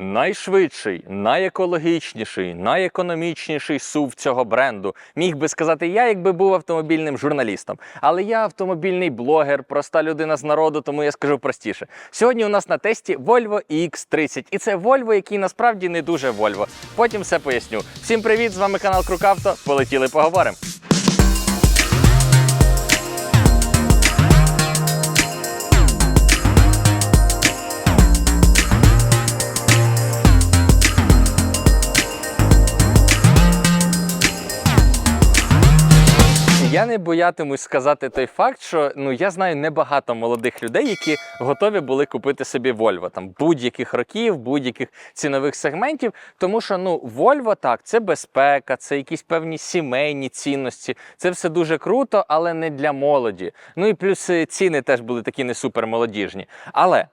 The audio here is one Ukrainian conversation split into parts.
Найшвидший, найекологічніший, найекономічніший сув цього бренду. Міг би сказати я, якби був автомобільним журналістом. Але я автомобільний блогер, проста людина з народу, тому я скажу простіше. Сьогодні у нас на тесті Volvo EX30. І це Volvo, який насправді не дуже Volvo. Потім все поясню. Всім привіт! З вами канал Крукавто. Полетіли поговоримо. Я не боятимусь сказати той факт, що ну я знаю небагато молодих людей, які готові були купити собі Volvo там будь-яких років, будь-яких цінових сегментів. Тому що ну Volvo так, це безпека, це якісь певні сімейні цінності. Це все дуже круто, але не для молоді. Ну і плюс ціни теж були такі не супер молодіжні. Але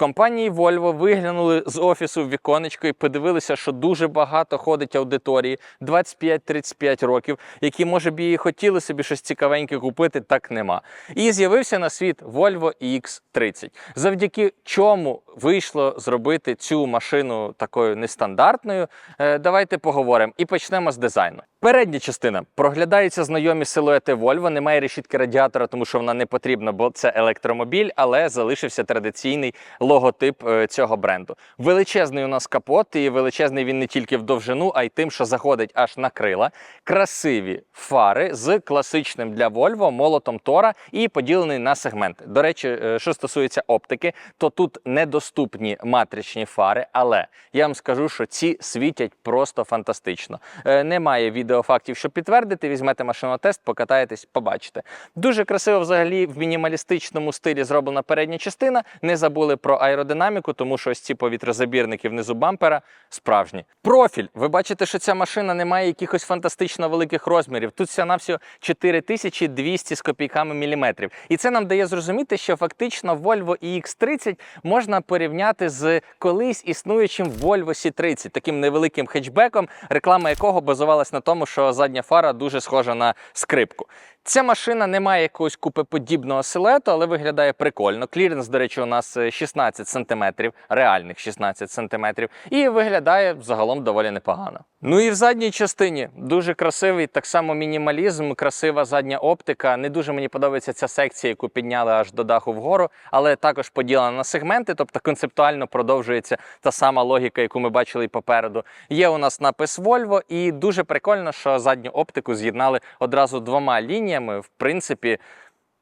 компанії Volvo виглянули з офісу в віконечко і подивилися, що дуже багато ходить аудиторії 25-35 років, які, може б, і хотіли собі щось цікавеньке купити, так нема. І з'явився на світ Volvo EX30. Завдяки чому вийшло зробити цю машину такою нестандартною, е, давайте поговоримо і почнемо з дизайну. Передня частина проглядаються знайомі силуети Volvo, немає решітки радіатора, тому що вона не потрібна, бо це електромобіль, але залишився традиційний логотип е, цього бренду. Величезний у нас капот, і величезний він не тільки в довжину, а й тим, що заходить аж на крила. Красиві фари з класичним для Volvo молотом Тора і поділений на сегменти. До речі, е, що стосується оптики, то тут недоступні матричні фари, але я вам скажу, що ці світять просто фантастично. Е, Немає відеофактів, щоб підтвердити. Візьмете машину тест, покатаєтесь, побачите. Дуже красиво взагалі в мінімалістичному стилі зроблена передня частина. Не забули про аеродинаміку, тому що ось ці повітрозабірники внизу бампера справжні. Профіль. Ви бачите, що ця машина не має якихось фантастично великих розмірів. Тут вся навсього 4200 з копійками міліметрів. І це нам дає зрозуміти, що фактично Volvo EX30 можна порівняти з колись існуючим Volvo C30, таким невеликим хетчбеком, реклама якого базувалась на тому, що задня фара дуже схожа на скрипку. Ця машина не має якогось купеподібного силету, але виглядає прикольно. Кліренс, до речі, у нас е, 16 см, реальних 16 см, і виглядає загалом доволі непогано. Ну і в задній частині дуже красивий, так само мінімалізм, красива задня оптика. Не дуже мені подобається ця секція, яку підняли аж до даху вгору, але також поділена на сегменти, тобто концептуально продовжується та сама логіка, яку ми бачили і попереду. Є у нас напис Volvo, і дуже прикольно, що задню оптику з'єднали одразу двома лініями. В принципі,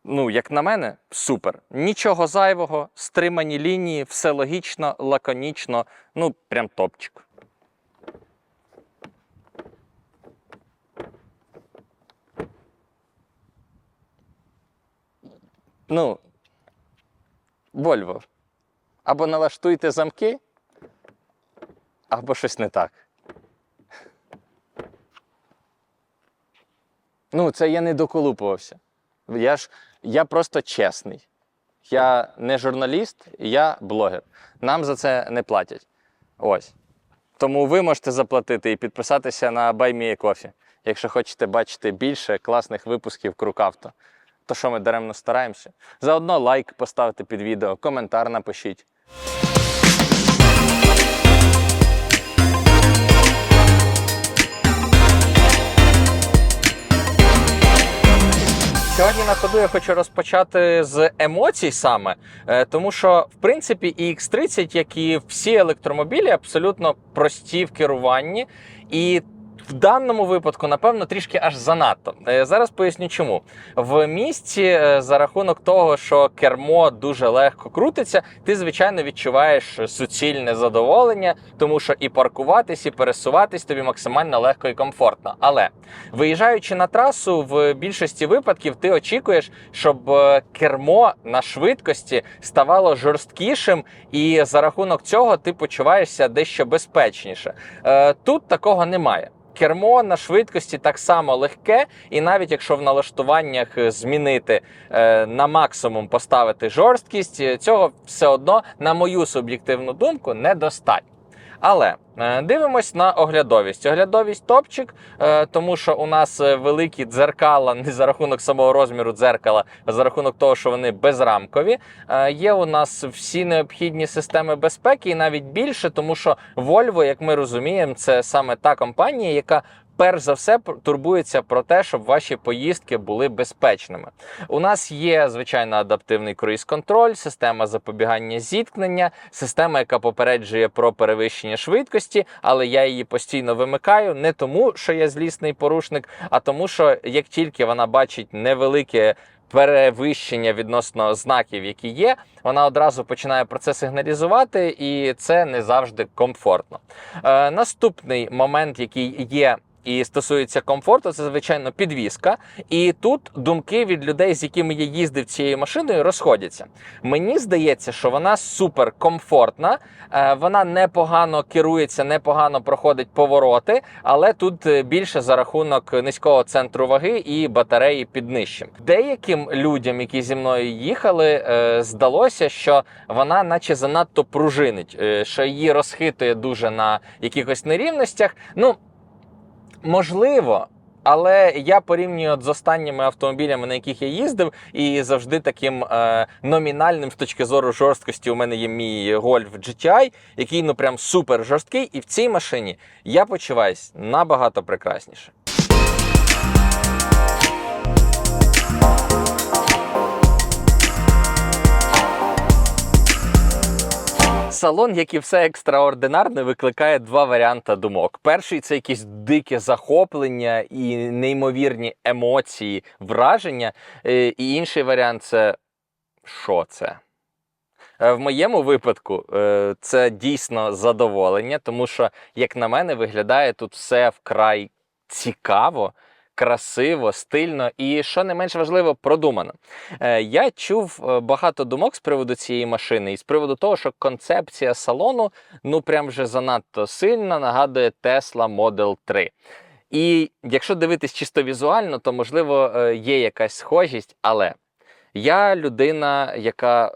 ну, як на мене, супер. Нічого зайвого, стримані лінії, все логічно, лаконічно, ну, прям топчик. Ну, Вольво. Або налаштуйте замки, або щось не так. Ну, це я не доколупувався. Я ж я просто чесний. Я не журналіст, я блогер. Нам за це не платять. Ось. Тому ви можете заплатити і підписатися на BuyMeACoffee, якщо хочете бачити більше класних випусків Крукавто. То що ми даремно стараємося? Заодно лайк поставте під відео, коментар напишіть. Сьогодні на ходу я хочу розпочати з емоцій саме, е, тому що в принципі і X30, як і всі електромобілі, абсолютно прості в керуванні. І в даному випадку, напевно, трішки аж занадто. Е, Зараз поясню, чому в місті е, за рахунок того, що кермо дуже легко крутиться, ти звичайно відчуваєш суцільне задоволення, тому що і паркуватись, і пересуватись тобі максимально легко і комфортно. Але виїжджаючи на трасу, в більшості випадків ти очікуєш, щоб е, кермо на швидкості ставало жорсткішим, і за рахунок цього ти почуваєшся дещо безпечніше. Тут такого немає. Кермо на швидкості так само легке, і навіть якщо в налаштуваннях е, змінити е, на максимум поставити жорсткість, е, цього все одно, на мою суб'єктивну думку, недостатньо. Але е, дивимось на оглядовість. Оглядовість топчик, е, тому що у нас е, великі дзеркала не за рахунок самого розміру дзеркала, а за рахунок того, що вони безрамкові. Є у нас всі необхідні системи безпеки, і навіть більше, тому що Volvo, як ми розуміємо, це саме та компанія, яка перш за все турбується про те, щоб ваші поїздки були безпечними. У нас є звичайно адаптивний круїз-контроль, система запобігання зіткнення, система, яка попереджує про перевищення швидкості, але я її постійно вимикаю не тому, що я злісний порушник, а тому, що як тільки вона бачить невелике. Перевищення відносно знаків, які є, вона одразу починає про це сигналізувати, і це не завжди комфортно. Е, наступний момент, який є і стосується комфорту, це звичайно підвізка. І тут думки від людей, з якими я їздив цією машиною, розходяться. Мені здається, що вона супер комфортна, е, вона непогано керується, непогано проходить повороти, але тут е, більше за рахунок низького центру ваги і батареї під нижчим. Деяким людям, які зі мною їхали, е, здалося, що вона, наче занадто пружинить, що її розхитує дуже на якихось нерівностях. Ну, можливо. Але я порівнюю з останніми автомобілями, на яких я їздив, і завжди таким е, номінальним з точки зору жорсткості у мене є мій Golf GTI, який ну прям супер жорсткий. І в цій машині я почуваюсь набагато прекрасніше. Салон, як і все екстраординарне, викликає два варіанти думок. Перший це якесь дике захоплення і неймовірні емоції, враження. Е, І інший варіант це що це? Е, В моєму випадку е, це дійсно задоволення, тому що, як на мене, виглядає тут все вкрай цікаво, красиво, стильно і, що не менш важливо, продумано. Е, Я чув е, багато думок з приводу цієї машини і з приводу того, що концепція салону ну прям вже занадто сильно нагадує Tesla Model 3. І якщо дивитись чисто візуально, то можливо е, є якась схожість, але я людина, яка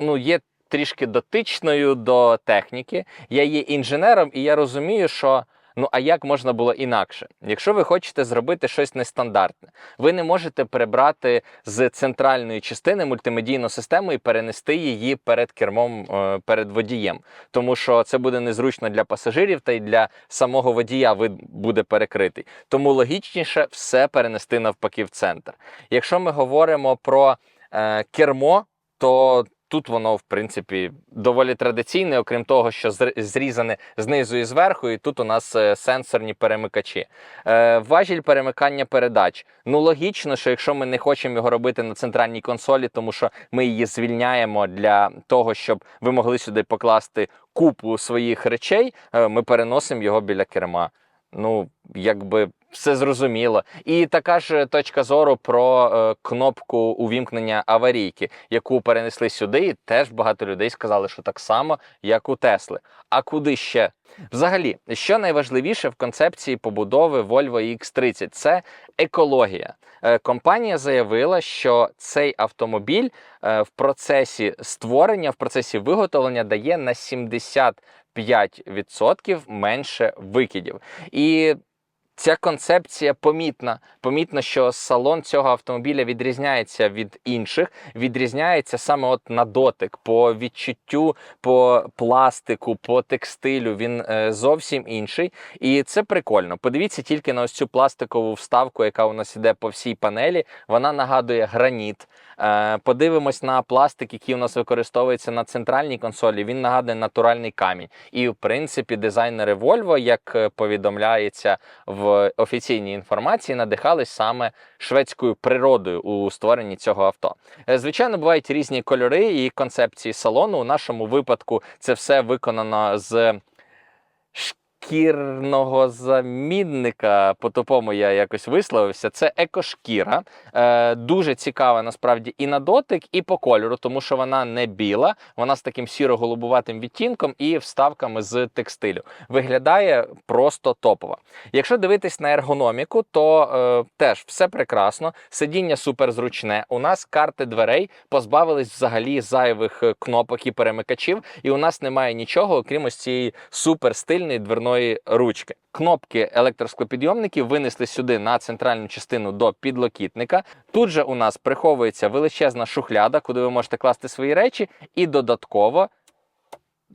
ну, є трішки дотичною до техніки, я є інженером, і я розумію, що. Ну а як можна було інакше? Якщо ви хочете зробити щось нестандартне, ви не можете перебрати з центральної частини мультимедійну систему і перенести її перед кермом, е, перед водієм, тому що це буде незручно для пасажирів та й для самого водія вид буде перекритий. Тому логічніше все перенести навпаки в центр. Якщо ми говоримо про е, кермо, то Тут воно, в принципі, доволі традиційне, окрім того, що зрізане знизу і зверху, і тут у нас е, сенсорні перемикачі. Е, важіль перемикання передач. Ну, логічно, що якщо ми не хочемо його робити на центральній консолі, тому що ми її звільняємо для того, щоб ви могли сюди покласти купу своїх речей, е, ми переносимо його біля керма. Ну, якби все зрозуміло. І така ж точка зору про е, кнопку увімкнення аварійки, яку перенесли сюди, і теж багато людей сказали, що так само, як у Тесли. А куди ще? Взагалі, що найважливіше в концепції побудови Volvo X30 це екологія. Е, Компанія заявила, що цей автомобіль е, в процесі створення, в процесі виготовлення дає на 75% менше викидів. І Ця концепція помітна. Помітно, що салон цього автомобіля відрізняється від інших, відрізняється саме от на дотик, по відчуттю, по пластику, по текстилю. Він е, зовсім інший. І це прикольно. Подивіться тільки на ось цю пластикову вставку, яка у нас іде по всій панелі. Вона нагадує граніт. Е, подивимось на пластик, який у нас використовується на центральній консолі. Він нагадує натуральний камінь. І в принципі, дизайнери Volvo, як е, повідомляється в офіційній інформації, надихались саме шведською природою у створенні цього авто. Е, Звичайно, бувають різні кольори і концепції салону. У нашому випадку це все виконано з Шкірного замінника, по-тупому я якось висловився. Це екошкіра. Е, дуже цікава насправді і на дотик, і по кольору, тому що вона не біла, вона з таким сіро-голубуватим відтінком і вставками з текстилю. Виглядає просто топово. Якщо дивитись на ергономіку, то е, теж все прекрасно. Сидіння суперзручне. У нас карти дверей позбавились взагалі зайвих е, кнопок і перемикачів, і у нас немає нічого, окрім ось цієї суперстильної дверної ручки. Кнопки електросклопідйомників винесли сюди на центральну частину до підлокітника. Тут же у нас приховується величезна шухляда, куди ви можете класти свої речі, і додатково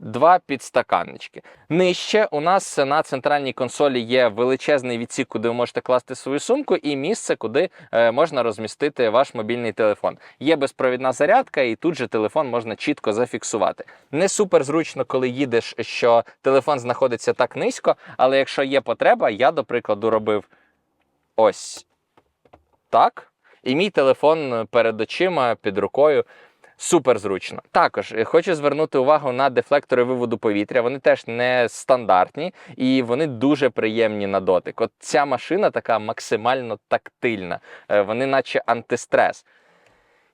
два підстаканнички. Нижче у нас на центральній консолі є величезний відсік, куди ви можете класти свою сумку, і місце, куди е, можна розмістити ваш мобільний телефон. Є безпровідна зарядка, і тут же телефон можна чітко зафіксувати. Не супер зручно, коли їдеш, що телефон знаходиться так низько, але якщо є потреба, я, до прикладу, робив ось так. І мій телефон перед очима під рукою. Супер зручно. Також е, хочу звернути увагу на дефлектори виводу повітря. Вони теж не стандартні і вони дуже приємні на дотик. От ця машина така максимально тактильна, Е, вони наче антистрес.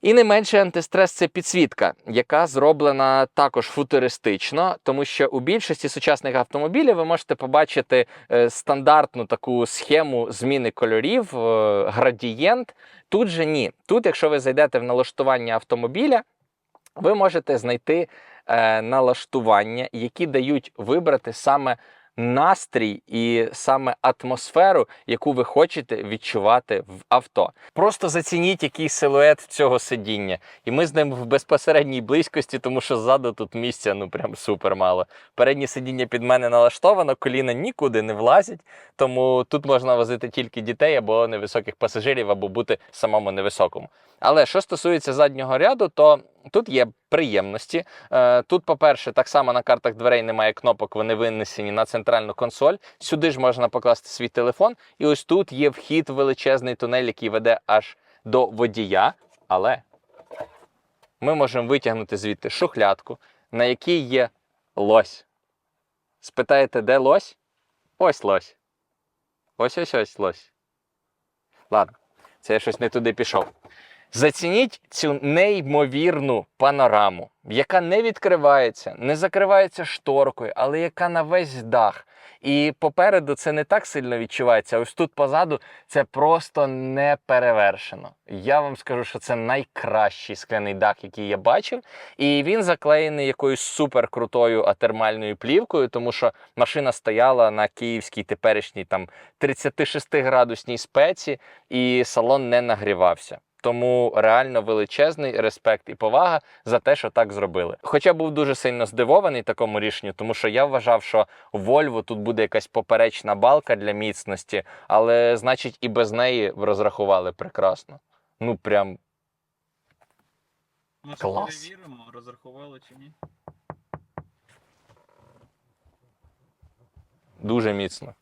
І не менше антистрес це підсвітка, яка зроблена також футуристично, тому що у більшості сучасних автомобілів ви можете побачити е, стандартну таку схему зміни кольорів, градієнт. Тут же ні. Тут, якщо ви зайдете в налаштування автомобіля, ви можете знайти е, налаштування, які дають вибрати саме настрій і саме атмосферу, яку ви хочете відчувати в авто. Просто зацініть який силует цього сидіння. І ми з ним в безпосередній близькості, тому що ззаду тут місця ну прям супер мало. Переднє сидіння під мене налаштовано, коліна нікуди не влазять, тому тут можна возити тільки дітей або невисоких пасажирів, або бути самому невисокому. Але що стосується заднього ряду, то тут є приємності. Е, Тут, по-перше, так само на картах дверей немає кнопок, вони винесені на центральну консоль. Сюди ж можна покласти свій телефон. І ось тут є вхід величезний тунель, який веде аж до водія. Але ми можемо витягнути звідти шухлядку, на якій є лось. Спитаєте, де лось? Ось лось. Ось ось ось лось. Ладно, це я щось не туди пішов. Зацініть цю неймовірну панораму, яка не відкривається, не закривається шторкою, але яка на весь дах. І попереду це не так сильно відчувається. Ось тут позаду це просто не перевершено. Я вам скажу, що це найкращий скляний дах, який я бачив. І він заклеєний якоюсь суперкрутою атермальною плівкою, тому що машина стояла на київській теперішній там 36-градусній спеці, і салон не нагрівався. Тому реально величезний респект і повага за те, що так зробили. Хоча був дуже сильно здивований такому рішенню, тому що я вважав, що Volvo тут буде якась поперечна балка для міцності, але значить і без неї розрахували прекрасно. Ну прям що Клас. перевіримо, розрахували чи ні. дуже міцно.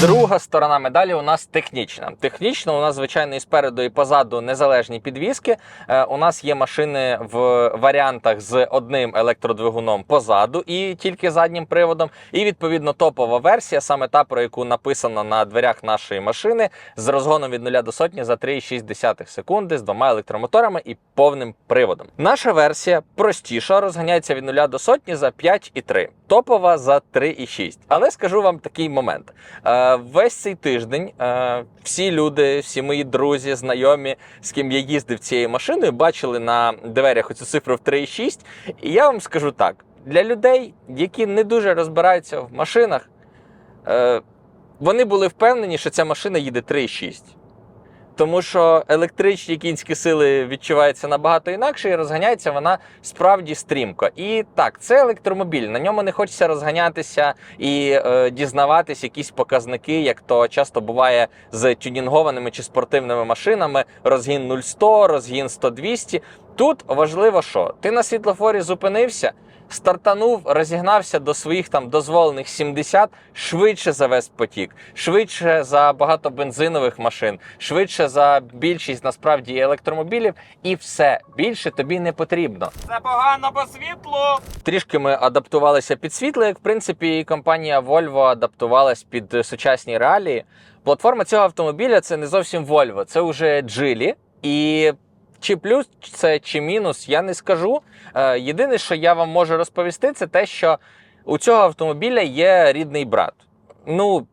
Друга сторона медалі у нас технічна. Технічно у нас, звичайно, і спереду, і позаду незалежні підвіски. Е, у нас є машини в варіантах з одним електродвигуном позаду і тільки заднім приводом. І відповідно топова версія, саме та, про яку написано на дверях нашої машини, з розгоном від 0 до сотні за 3,6 секунди з двома електромоторами і повним приводом. Наша версія простіша, розганяється від 0 до сотні за 5,3. Топова за 3,6. Але скажу вам такий момент. Весь цей тиждень е, всі люди, всі мої друзі, знайомі, з ким я їздив цією машиною, бачили на дверях оцю цифру в 3,6. І я вам скажу так: для людей, які не дуже розбираються в машинах, е, вони були впевнені, що ця машина їде 3,6. Тому що електричні кінські сили відчуваються набагато інакше, і розганяється вона справді стрімко. І так, це електромобіль. На ньому не хочеться розганятися і е, дізнаватись якісь показники, як то часто буває з тюнінгованими чи спортивними машинами. Розгін 0-100, розгін 100-200. Тут важливо, що ти на світлофорі зупинився. Стартанув, розігнався до своїх там дозволених 70, швидше за весь потік, швидше за багато бензинових машин, швидше за більшість насправді електромобілів, і все більше тобі не потрібно. Це погано по світлу! Трішки ми адаптувалися під світло, як в принципі і компанія Volvo адаптувалась під сучасні реалії. Платформа цього автомобіля це не зовсім Volvo, це вже Geely. І чи плюс це чи мінус, я не скажу. Е, Єдине, що я вам можу розповісти, це те, що у цього автомобіля є рідний брат. Ну,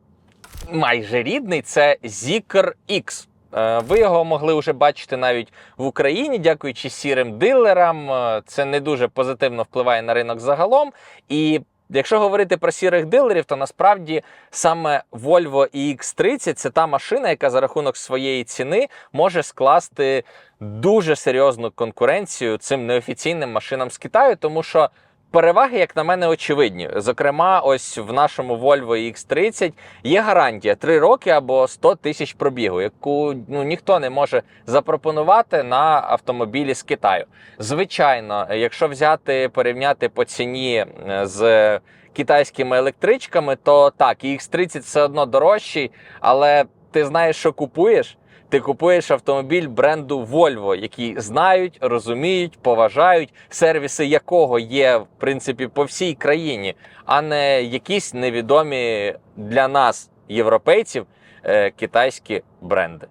майже рідний, це Zikr X. Е, Ви його могли вже бачити навіть в Україні, дякуючи сірим дилерам. Е, Це не дуже позитивно впливає на ринок загалом. І якщо говорити про сірих дилерів, то насправді саме Volvo EX30 це та машина, яка за рахунок своєї ціни може скласти дуже серйозну конкуренцію цим неофіційним машинам з Китаю, тому що. Переваги, як на мене, очевидні. Зокрема, ось в нашому Volvo X30 є гарантія 3 роки або 100 тисяч пробігу, яку ну, ніхто не може запропонувати на автомобілі з Китаю. Звичайно, якщо взяти порівняти по ціні е, з китайськими електричками, то так, і X30 все одно дорожчий, але ти знаєш, що купуєш. Ти купуєш автомобіль бренду Volvo, який знають, розуміють, поважають, сервіси якого є в принципі по всій країні, а не якісь невідомі для нас, європейців, е, китайські бренди.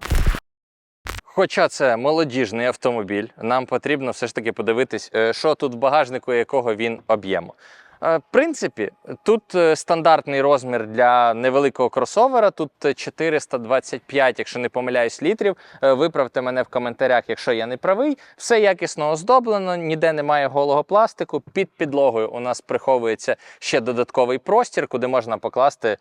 Хоча це молодіжний автомобіль, нам потрібно все ж таки подивитись, е, що тут в багажнику, якого він об'єму. Е, В принципі, тут е, стандартний розмір для невеликого кросовера. Тут е, 425, якщо не помиляюсь, літрів. Е, Виправте мене в коментарях, якщо я не правий. Все якісно оздоблено, ніде немає голого пластику. Під підлогою у нас приховується ще додатковий простір, куди можна покласти.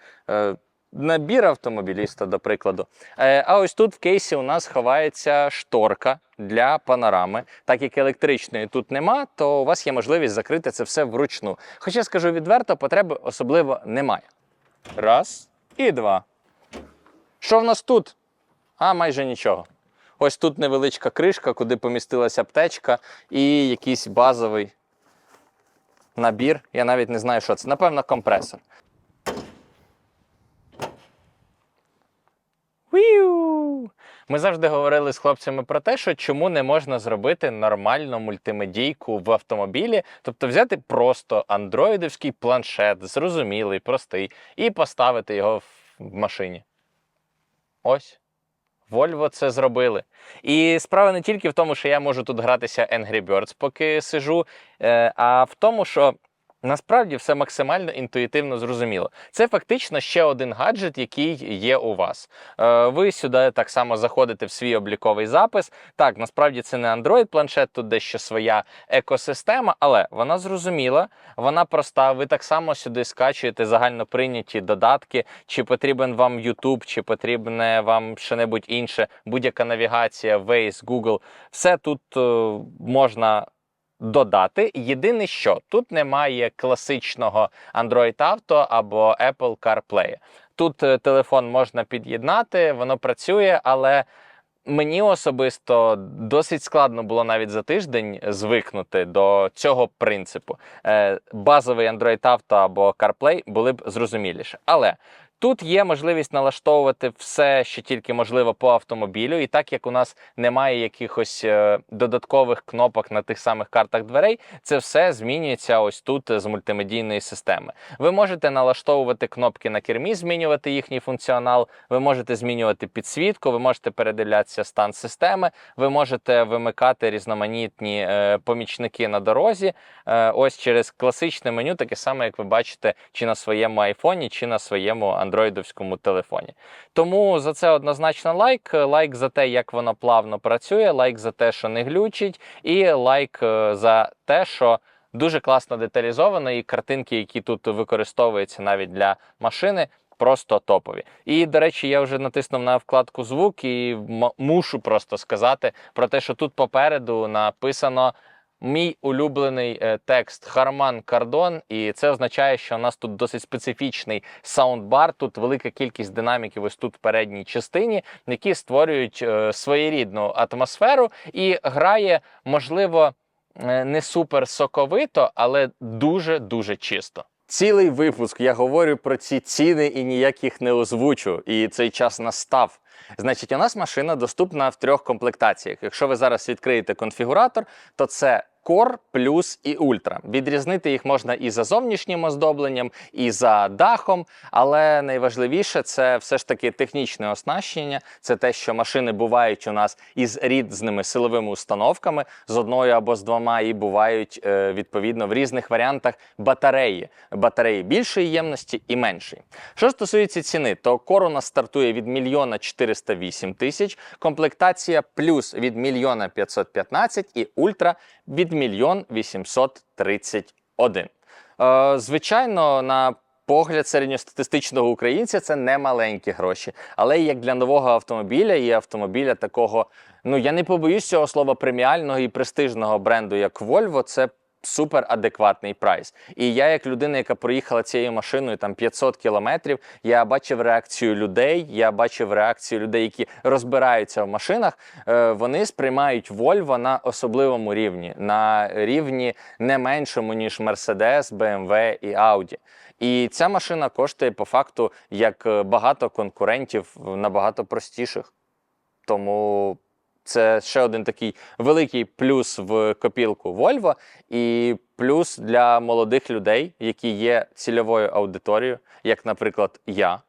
Набір автомобіліста, до прикладу. Е, А ось тут в кейсі у нас ховається шторка для панорами. Так як електричної тут нема, то у вас є можливість закрити це все вручну. Хоча скажу відверто, потреби особливо немає. Раз і два. Що в нас тут? А майже нічого. Ось тут невеличка кришка, куди помістилася аптечка і якийсь базовий набір. Я навіть не знаю, що це. Напевно, компресор. Ми завжди говорили з хлопцями про те, що чому не можна зробити нормальну мультимедійку в автомобілі, тобто взяти просто андроїдовський планшет, зрозумілий, простий, і поставити його в машині. Ось. Volvo це зробили. І справа не тільки в тому, що я можу тут гратися Angry Birds, поки сижу, е, а в тому, що Насправді все максимально інтуїтивно зрозуміло. Це фактично ще один гаджет, який є у вас. Е, Ви сюди так само заходите в свій обліковий запис. Так, насправді це не Android планшет, тут дещо своя екосистема, але вона зрозуміла, вона проста. Ви так само сюди скачуєте загально прийняті додатки, чи потрібен вам YouTube, чи потрібне вам що-небудь інше, будь-яка навігація, Waze, Google. Все тут е, можна додати. Єдине, що тут немає класичного Android Auto або Apple CarPlay. Тут е, телефон можна під'єднати, воно працює, але мені особисто досить складно було навіть за тиждень звикнути до цього принципу. Е, Базовий Android Auto або CarPlay були б зрозуміліше. Але Тут є можливість налаштовувати все, що тільки можливо по автомобілю, і так як у нас немає якихось е, додаткових кнопок на тих самих картах дверей, це все змінюється ось тут з мультимедійної системи. Ви можете налаштовувати кнопки на кермі, змінювати їхній функціонал. Ви можете змінювати підсвітку, ви можете передивлятися стан системи, ви можете вимикати різноманітні е, помічники на дорозі. Е, ось через класичне меню, таке саме, як ви бачите, чи на своєму айфоні, чи на своєму андроїдовському телефоні. Тому за це однозначно лайк. Лайк за те, як воно плавно працює, лайк за те, що не глючить, і лайк е, за те, що. Дуже класно деталізовано, і картинки, які тут використовуються навіть для машини, просто топові. І, до речі, я вже натиснув на вкладку звук і мушу просто сказати про те, що тут попереду написано. Мій улюблений е, текст Харман Кардон, і це означає, що у нас тут досить специфічний саундбар. Тут велика кількість динаміків ось тут в передній частині, які створюють е, своєрідну атмосферу і грає, можливо, е, не супер соковито, але дуже-дуже чисто. Цілий випуск я говорю про ці ціни і ніяк їх не озвучу. І цей час настав. Значить, у нас машина доступна в трьох комплектаціях. Якщо ви зараз відкриєте конфігуратор, то це Core, Plus і Ultra. Відрізнити їх можна і за зовнішнім оздобленням, і за дахом. Але найважливіше це все ж таки технічне оснащення. Це те, що машини бувають у нас із різними силовими установками з одною або з двома, і бувають е, відповідно в різних варіантах батареї. Батареї більшої ємності і меншої. Що стосується ціни, то Core у нас стартує від мільйона 408 тисяч, комплектація плюс від мільйона 515 і ультра від мільйон 831. Е, звичайно, на погляд середньостатистичного українця це не маленькі гроші. Але як для нового автомобіля і автомобіля такого, ну я не побоюсь цього слова преміального і престижного бренду, як Volvo, це супер адекватний прайс. І я, як людина, яка проїхала цією машиною там 500 кілометрів, я бачив реакцію людей. Я бачив реакцію людей, які розбираються в машинах. Е, вони сприймають Volvo на особливому рівні, на рівні не меншому ніж Mercedes, BMW і Audi. І ця машина коштує по факту як е, багато конкурентів набагато простіших. Тому це ще один такий великий плюс в копілку Volvo і плюс для молодих людей, які є цільовою аудиторією, як, наприклад, я.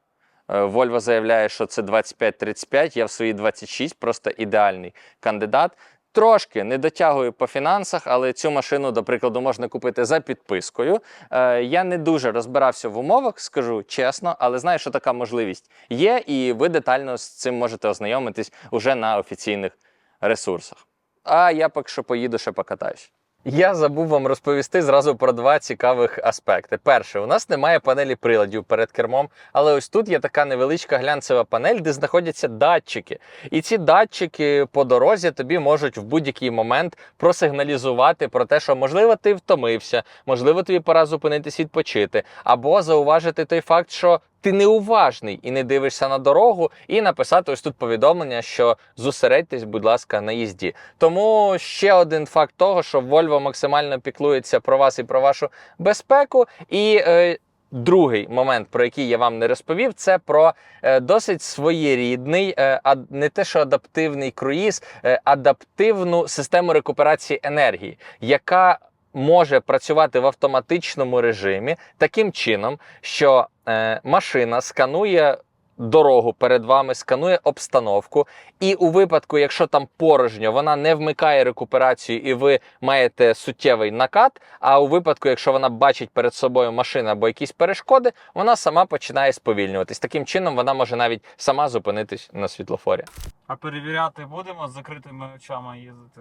Е, Volvo заявляє, що це 25-35, я в свої 26, просто ідеальний кандидат. Трошки не дотягую по фінансах, але цю машину, до прикладу, можна купити за підпискою. Е, я не дуже розбирався в умовах, скажу чесно, але знаю, що така можливість є, і ви детально з цим можете ознайомитись уже на офіційних ресурсах. А я поки що поїду ще покатаюсь. Я забув вам розповісти зразу про два цікавих аспекти. Перше, у нас немає панелі приладів перед кермом, але ось тут є така невеличка глянцева панель, де знаходяться датчики. І ці датчики по дорозі тобі можуть в будь-який момент просигналізувати про те, що можливо ти втомився, можливо, тобі пора зупинитись відпочити, або зауважити той факт, що ти неуважний і не дивишся на дорогу, і написати ось тут повідомлення, що зосередьтесь, будь ласка, на їзді. Тому ще один факт того, що Volvo максимально піклується про вас і про вашу безпеку. І е, другий момент, про який я вам не розповів, це про е, досить своєрідний, е, а не те, що адаптивний круїз, е, адаптивну систему рекуперації енергії, яка може працювати в автоматичному режимі таким чином, що е, машина сканує дорогу перед вами, сканує обстановку, і у випадку, якщо там порожньо, вона не вмикає рекуперацію, і ви маєте суттєвий накат. А у випадку, якщо вона бачить перед собою машину або якісь перешкоди, вона сама починає сповільнюватись. Таким чином, вона може навіть сама зупинитись на світлофорі. А перевіряти будемо з закритими очами їздити?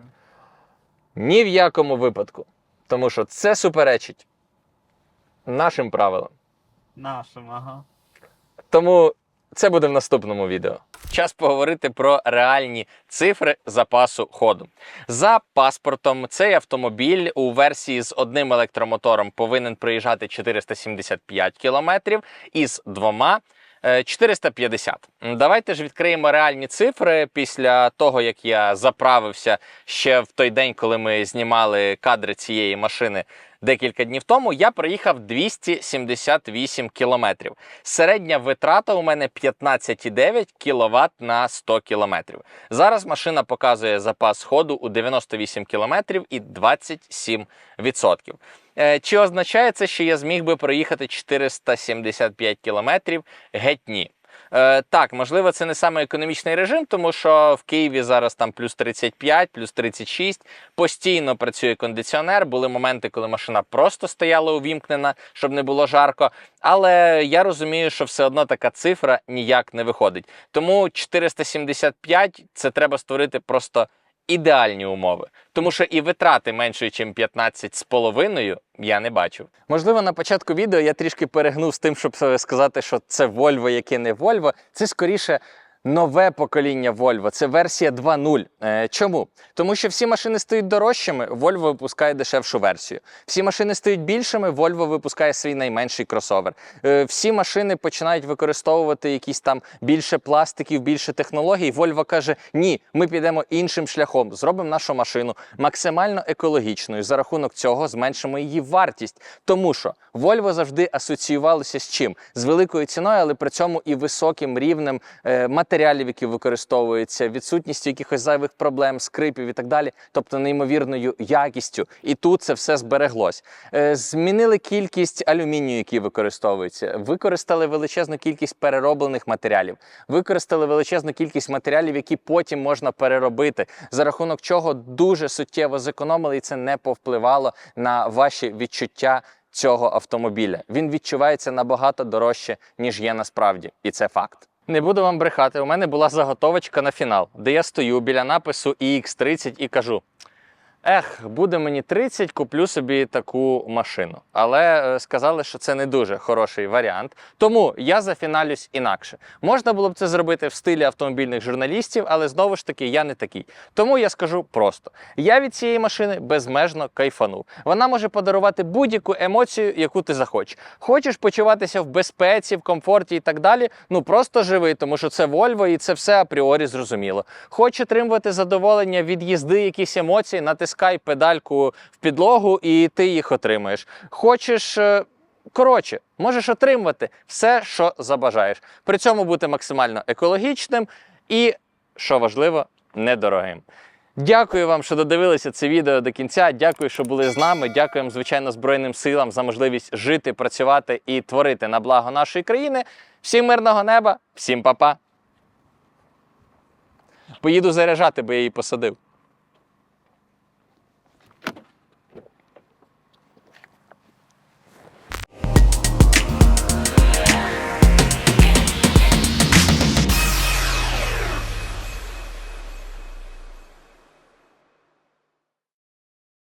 Ні в якому випадку. Тому що це суперечить нашим правилам. Нашим, ага. Тому це буде в наступному відео. Час поговорити про реальні цифри запасу ходу. За паспортом, цей автомобіль у версії з одним електромотором повинен проїжджати 475 км і з двома. Е, 450. Давайте ж відкриємо реальні цифри після того, як я заправився ще в той день, коли ми знімали кадри цієї машини декілька днів тому. Я проїхав 278 кілометрів. Середня витрата у мене 15,9 кВт на 100 кілометрів. Зараз машина показує запас ходу у 98 кілометрів і 27%. Е, Чи означає це, що я зміг би проїхати 475 кілометрів? Геть ні. Е, так, можливо, це не саме економічний режим, тому що в Києві зараз там плюс 35, плюс 36, постійно працює кондиціонер. Були моменти, коли машина просто стояла увімкнена, щоб не було жарко. Але я розумію, що все одно така цифра ніяк не виходить. Тому 475 це треба створити просто ідеальні умови. Тому що і витрати меншої, ніж 15 з половиною, я не бачив. Можливо, на початку відео я трішки перегнув з тим, щоб сказати, що це Volvo, яке не Volvo. Це скоріше нове покоління Volvo. Це версія 2.0. Е, чому? Тому що всі машини стають дорожчими, Volvo випускає дешевшу версію. Всі машини стають більшими, Volvo випускає свій найменший кросовер. Е, всі машини починають використовувати якісь там більше пластиків, більше технологій. Volvo каже: ні, ми підемо іншим шляхом, зробимо нашу машину максимально екологічною. За рахунок цього зменшимо її вартість. Тому що Volvo завжди асоціювалося з чим? З великою ціною, але при цьому і високим рівнем е, матеріалів, які використовуються, відсутністю якихось зайвих проблем, скрипів і так далі, тобто неймовірною якістю. І тут це все збереглось. Е, змінили кількість алюмінію, який використовується, використали величезну кількість перероблених матеріалів, використали величезну кількість матеріалів, які потім можна переробити, за рахунок чого дуже суттєво зекономили, і це не повпливало на ваші відчуття цього автомобіля. Він відчувається набагато дорожче, ніж є насправді, і це факт. Не буду вам брехати. У мене була заготовочка на фінал, де я стою біля напису iX30 і кажу: Ех, буде мені 30, куплю собі таку машину. Але е, сказали, що це не дуже хороший варіант. Тому я зафіналюсь інакше. Можна було б це зробити в стилі автомобільних журналістів, але знову ж таки я не такий. Тому я скажу просто: я від цієї машини безмежно кайфанув. Вона може подарувати будь-яку емоцію, яку ти захочеш. Хочеш почуватися в безпеці, в комфорті і так далі. Ну просто живи, тому що це Volvo і це все апріорі зрозуміло. Хочеш отримувати задоволення від їзди, якісь емоції, натискай педальку в підлогу, і ти їх отримаєш. Хочеш. е, Коротше, можеш отримувати все, що забажаєш. При цьому бути максимально екологічним і, що важливо, недорогим. Дякую вам, що додивилися це відео до кінця. Дякую, що були з нами. Дякуємо, звичайно, Збройним силам за можливість жити, працювати і творити на благо нашої країни. Всім мирного неба, всім па-па. Поїду заряджати, бо я її посадив.